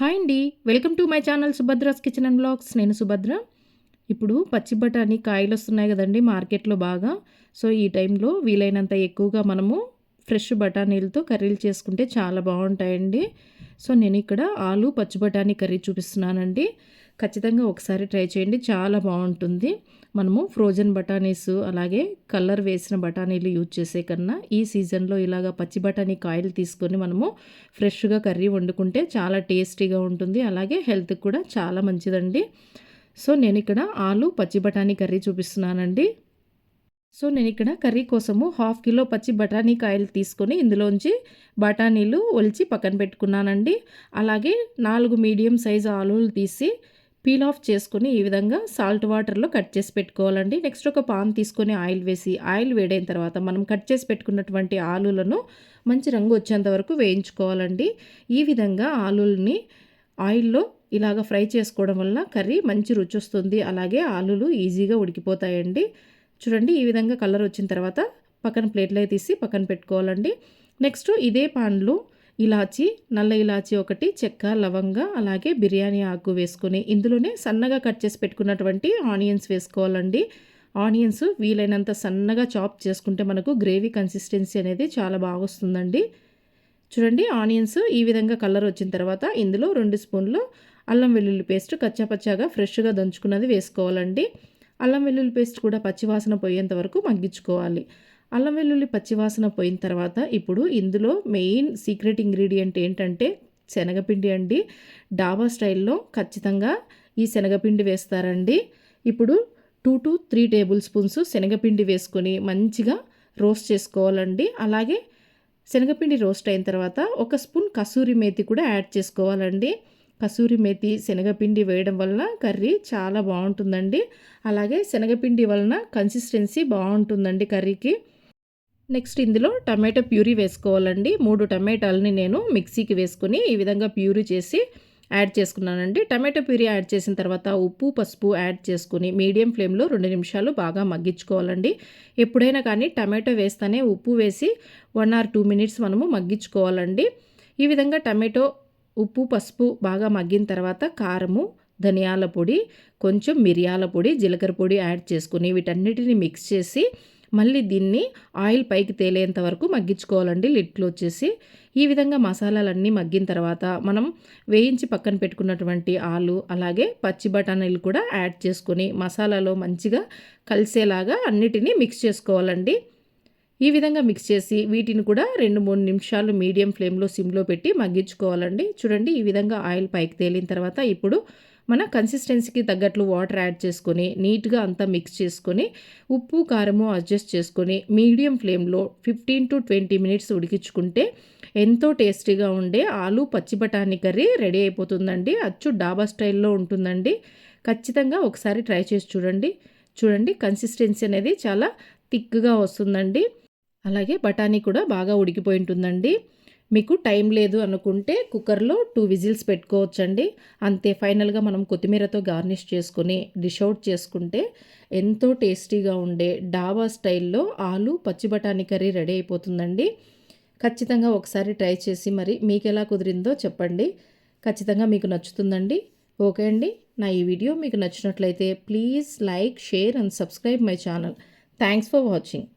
Hi అండి. Welcome to my channel Subhadra's kitchen and blogs నేను సుభద్ర. ఇప్పుడు పచ్చి బఠానీ కాయలు వస్తున్నాయి కదండి మార్కెట్లో బాగా. సో ఈ టైంలో వీలైనంత ఎక్కువగా మనము ఫ్రెష్ బఠానీలతో కర్రీలు చేసుకుంటే చాలా బాగుంటాయండి. సో నేను ఇక్కడ ఆలు పచ్చి బఠానీ కర్రీ చూపిస్తున్నానండి. ఖచ్చితంగా ఒకసారి ట్రై చేయండి. చాలా బాగుంటుంది. మనము ఫ్రోజన్ బఠానీస్ అలాగే కలర్ వేసిన బఠానీలు యూజ్ చేసే కన్నా ఈ సీజన్లో ఇలాగ పచ్చి బఠానీ కాయలు తీసుకొని మనము ఫ్రెష్గా కర్రీ వండుకుంటే చాలా టేస్టీగా ఉంటుంది. అలాగే హెల్త్కి కూడా చాలా మంచిదండి. సో నేను ఇక్కడ ఆలు పచ్చి బఠానీ కర్రీ చూపిస్తున్నానండి. సో నేను ఇక్కడ కర్రీ కోసము హాఫ్ కిలో పచ్చి బఠానీ కాయలు తీసుకొని ఇందులోంచి బఠానీలు ఒలిచి పక్కన పెట్టుకున్నానండి. అలాగే నాలుగు మీడియం సైజు ఆలులు తీసి పీల్ ఆఫ్ చేసుకుని ఈ విధంగా సాల్ట్ వాటర్లో కట్ చేసి పెట్టుకోవాలండి. నెక్స్ట్ ఒక పాన్ తీసుకొని ఆయిల్ వేసి ఆయిల్ వేడైన తర్వాత మనం కట్ చేసి పెట్టుకున్నటువంటి ఆలులను మంచి రంగు వచ్చేంత వరకు వేయించుకోవాలండి. ఈ విధంగా ఆలుల్ని ఆయిల్లో ఇలాగ ఫ్రై చేసుకోవడం వల్ల కర్రీ మంచి రుచి వస్తుంది. అలాగే ఆలులు ఈజీగా ఉడికిపోతాయండి. చూడండి ఈ విధంగా కలర్ వచ్చిన తర్వాత పక్కన ప్లేట్లో తీసి పక్కన పెట్టుకోవాలండి. నెక్స్ట్ ఇదే పాన్లో ఇలాచి నల్ల ఇలాచి ఒకటి చెక్క లవంగ అలాగే బిర్యానీ ఆకు వేసుకొని ఇందులోనే సన్నగా కట్ చేసి పెట్టుకున్నటువంటి ఆనియన్స్ వేసుకోవాలండి. ఆనియన్స్ వీలైనంత సన్నగా చాప్ చేసుకుంటే మనకు గ్రేవీ కన్సిస్టెన్సీ అనేది చాలా బాగా వస్తుందండి. చూడండి ఆనియన్స్ ఈ విధంగా కలర్ వచ్చిన తర్వాత ఇందులో రెండు స్పూన్లు అల్లం వెల్లుల్లి పేస్ట్ కచ్చాపచ్చాగా ఫ్రెష్గా దంచుకున్నది వేసుకోవాలండి. అల్లం వెల్లుల్లి పేస్ట్ కూడా పచ్చివాసన పోయేంత వరకు మగ్గించుకోవాలి. అల్లం వెల్లుల్లి పచ్చివాసన పోయిన తర్వాత ఇప్పుడు ఇందులో మెయిన్ సీక్రెట్ ఇంగ్రీడియంట్ ఏంటంటే శనగపిండి అండి. డాబా స్టైల్లో ఖచ్చితంగా ఈ శనగపిండి వేస్తారండి. ఇప్పుడు two to three tablespoons శనగపిండి వేసుకొని మంచిగా రోస్ట్ చేసుకోవాలండి. అలాగే శనగపిండి రోస్ట్ అయిన తర్వాత ఒక స్పూన్ కసూరి మేతి కూడా యాడ్ చేసుకోవాలండి. కసూరి మేతి శనగపిండి వేయడం వలన కర్రీ చాలా బాగుంటుందండి. అలాగే శనగపిండి వలన కన్సిస్టెన్సీ బాగుంటుందండి కర్రీకి. నెక్స్ట్ ఇందులో టమాటో ప్యూరీ వేసుకోవాలండి. మూడు టమాటాలని నేను మిక్సీకి వేసుకుని ఈ విధంగా ప్యూరీ చేసి యాడ్ చేసుకున్నానండి. టమాటో ప్యూరీ యాడ్ చేసిన తర్వాత ఉప్పు పసుపు యాడ్ చేసుకుని మీడియం ఫ్లేమ్లో రెండు నిమిషాలు బాగా మగ్గించుకోవాలండి. ఎప్పుడైనా కానీ టమాటో వేస్తేనే ఉప్పు వేసి వన్ ఆర్ టూ మినిట్స్ మనము మగ్గించుకోవాలండి. ఈ విధంగా టమాటో ఉప్పు పసుపు బాగా మగ్గిన తర్వాత కారము ధనియాల పొడి కొంచెం మిరియాల పొడి జీలకర్ర పొడి యాడ్ చేసుకుని వీటన్నిటిని మిక్స్ చేసి మళ్ళీ దీన్ని ఆయిల్ పైకి తేలేంత వరకు మగ్గించుకోవాలండి. లిడ్ క్లోజ్ చేసి ఈ విధంగా మసాలాలన్నీ మగ్గిన తర్వాత మనం వేయించి పక్కన పెట్టుకున్నటువంటి ఆలు అలాగే పచ్చి బఠానీలు కూడా యాడ్ చేసుకొని మసాలాలో మంచిగా కలిసేలాగా అన్నిటినీ మిక్స్ చేసుకోవాలండి. ఈ విధంగా మిక్స్ చేసి వీటిని కూడా రెండు మూడు నిమిషాలు మీడియం ఫ్లేమ్లో సిమ్లో పెట్టి మగ్గించుకోవాలండి. చూడండి ఈ విధంగా ఆయిల్ పైకి తేలిన తర్వాత ఇప్పుడు మన కన్సిస్టెన్సీకి తగ్గట్లు వాటర్ యాడ్ చేసుకొని నీట్గా అంతా మిక్స్ చేసుకొని ఉప్పు కారము అడ్జస్ట్ చేసుకొని మీడియం ఫ్లేమ్లో ఫిఫ్టీన్ టు ట్వంటీ మినిట్స్ ఉడికించుకుంటే ఎంతో టేస్టీగా ఉండే ఆలు పచ్చి బఠానీ కర్రీ రెడీ అయిపోతుందండి. అచ్చు డాబా స్టైల్లో ఉంటుందండి. ఖచ్చితంగా ఒకసారి ట్రై చేసి చూడండి. చూడండి కన్సిస్టెన్సీ అనేది చాలా థిక్గా వస్తుందండి. అలాగే బఠానీ కూడా బాగా ఉడికిపోయి ఉంటుందండి. మీకు టైం లేదు అనుకుంటే కుక్కర్లో టూ విజిల్స్ పెట్టుకోవచ్చండి. అంతే ఫైనల్గా మనం కొత్తిమీరతో గార్నిష్ చేసుకుని డిష్ అవుట్ చేసుకుంటే ఎంతో టేస్టీగా ఉండే డాబా స్టైల్లో ఆలు పచ్చి బఠానీ కర్రీ రెడీ అయిపోతుందండి. ఖచ్చితంగా ఒకసారి ట్రై చేసి మరి మీకు ఎలా కుదిరిందో చెప్పండి. ఖచ్చితంగా మీకు నచ్చుతుందండి. ఓకే అండి నా ఈ వీడియో మీకు నచ్చినట్లయితే please like share and subscribe my channel. Thanks for watching.